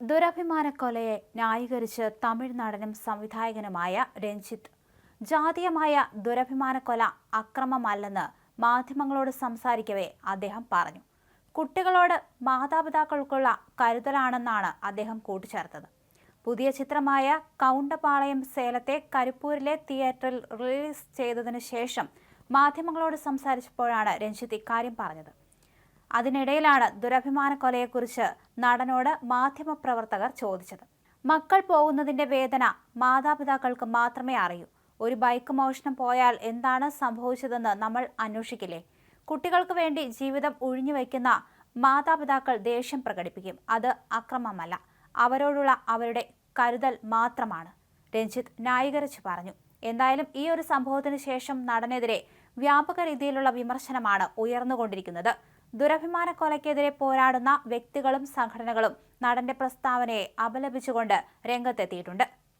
ദുരഭിമാനക്കൊലയെ ന്യായീകരിച്ച് തമിഴ് നടനും സംവിധായകനുമായ രഞ്ജിത്ത്. ജാതീയമായ ദുരഭിമാനക്കൊല അക്രമമല്ലെന്ന് മാധ്യമങ്ങളോട് സംസാരിക്കവേ അദ്ദേഹം പറഞ്ഞു. കുട്ടികളോട് മാതാപിതാക്കൾക്കുള്ള കരുതലാണെന്നാണ് അദ്ദേഹം കൂട്ടിച്ചേർത്തത്. പുതിയ ചിത്രമായ കൗണ്ടപാളയം സേലത്തെ കരിപ്പൂരിലെ തിയേറ്ററിൽ റിലീസ് ചെയ്തതിനു ശേഷം മാധ്യമങ്ങളോട് സംസാരിച്ചപ്പോഴാണ് രഞ്ജിത്ത് ഇക്കാര്യം പറഞ്ഞത്. അതിനിടയിലാണ് ദുരഭിമാന കൊലയെക്കുറിച്ച് നടനോട് മാധ്യമപ്രവർത്തകർ ചോദിച്ചത്. മക്കൾ പോകുന്നതിന്റെ വേദന മാതാപിതാക്കൾക്ക് മാത്രമേ അറിയൂ. ഒരു ബൈക്ക് മോഷണം പോയാൽ എന്താണ് സംഭവിച്ചതെന്ന് നമ്മൾ അന്വേഷിക്കില്ലേ? കുട്ടികൾക്ക് വേണ്ടി ജീവിതം ഒഴിഞ്ഞു വയ്ക്കുന്ന മാതാപിതാക്കൾ ദേഷ്യം പ്രകടിപ്പിക്കും. അത് അക്രമമല്ല. അവരോടുള്ള അവരുടെ കരുതൽ മാത്രമാണ്. രഞ്ജിത്ത് ന്യായീകരിച്ച് പറഞ്ഞു. എന്തായാലും ഈ ഒരു സംഭവത്തിന് ശേഷം നടനെതിരെ വ്യാപക രീതിയിലുള്ള വിമർശനമാണ് ഉയർന്നുകൊണ്ടിരിക്കുന്നത്. ദുരഭിമാന കൊലയ്ക്കെതിരെ പോരാടുന്ന വ്യക്തികളും സംഘടനകളും നടന്റെ പ്രസ്താവനയെ അപലപിച്ചുകൊണ്ട് രംഗത്തെത്തിയിട്ടുണ്ട്.